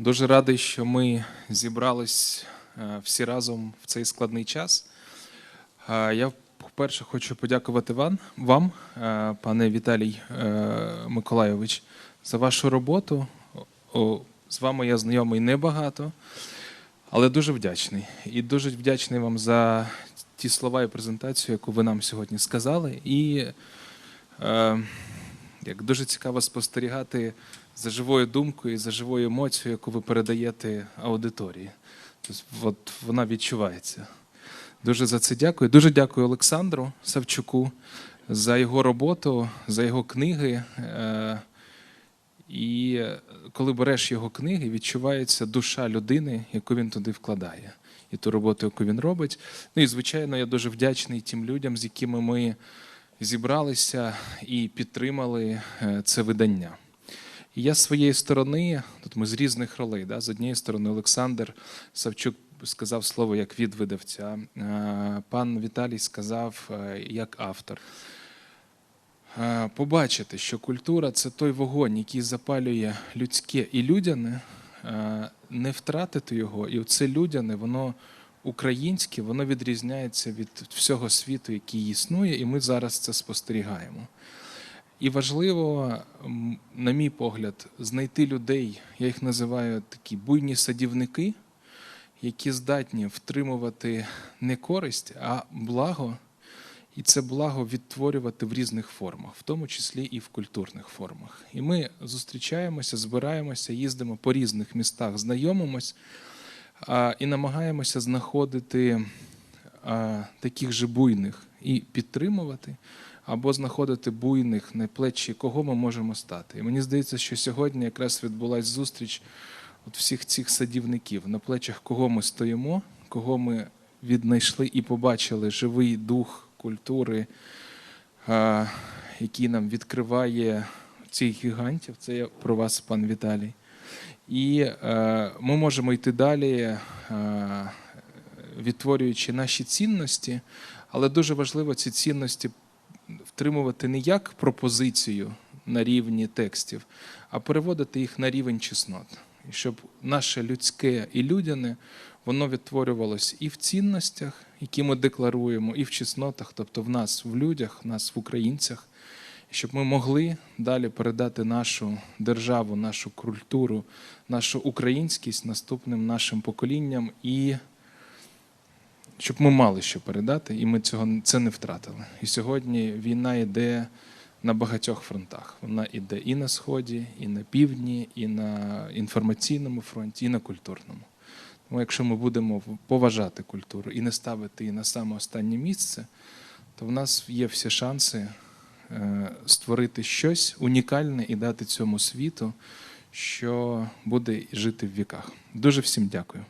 Дуже радий, що ми зібрались е, всі разом в цей складний час. Е, Я вперше хочу подякувати вам, е, пане Віталій Миколайович, за вашу роботу. З вами я знайомий небагато, але дуже вдячний. І дуже вдячний вам за ті слова і презентацію, яку ви нам сьогодні сказали. І як дуже цікаво спостерігати за живою думкою, за живою емоцією, яку ви передаєте аудиторії. Тобто, от вона відчувається. Дуже за це дякую. Дуже дякую Олександру Савчуку за його роботу, за його книги. Е, І коли береш його книги, відчувається душа людини, яку він туди вкладає, і ту роботу, яку він робить. Ну і звичайно, я дуже вдячний тим людям, з якими ми зібралися і підтримали е, це видання. І я з своєї сторони, тут ми з різних ролей, да, з однієї сторони, Олександр Савчук сказав слово як від видавця, е, пан Віталій сказав е, як автор. Побачити, що культура це той вогонь, який запалює людське і людяне, не втратити його, і це людяне, воно українське, воно відрізняється від всього світу, який існує, і ми зараз це спостерігаємо. І важливо, на мій погляд, знайти людей, я їх називаю такі буйні садівники, які здатні втримувати не користь, а благо, і це благо відтворювати в різних формах, в тому числі і в культурних формах. І ми зустрічаємося, збираємося, їздимо по різних містах, знайомимось і намагаємося знаходити таких же буйних і підтримувати, або знаходити буйних на плечі, кого ми можемо стати. І мені здається, що сьогодні якраз відбулася зустріч от всіх цих садівників, на плечах кого ми стоїмо, кого ми віднайшли і побачили живий дух культури, який нам відкриває цих гігантів. Це я про вас, пан Віталій. І е, ми можемо йти далі, е, відтворюючи наші цінності, але дуже важливо ці цінності втримувати не як пропозицію на рівні текстів, а переводити їх на рівень чеснот. Щоб наше людське і людяне воно відтворювалось і в цінностях, які ми декларуємо, і в чеснотах, тобто в нас, в людях, в нас, в українцях, щоб ми могли далі передати нашу державу, нашу культуру, нашу українськість наступним нашим поколінням і щоб ми мали що передати, і ми цього це не втратили. І сьогодні війна йде на багатьох фронтах. Вона йде і на сході, і на півдні, і на інформаційному фронті, і на культурному. Тому якщо ми будемо поважати культуру і не ставити її на саме останнє місце, то в нас є всі шанси створити щось унікальне і дати цьому світу, що буде жити в віках. Дуже всім дякую.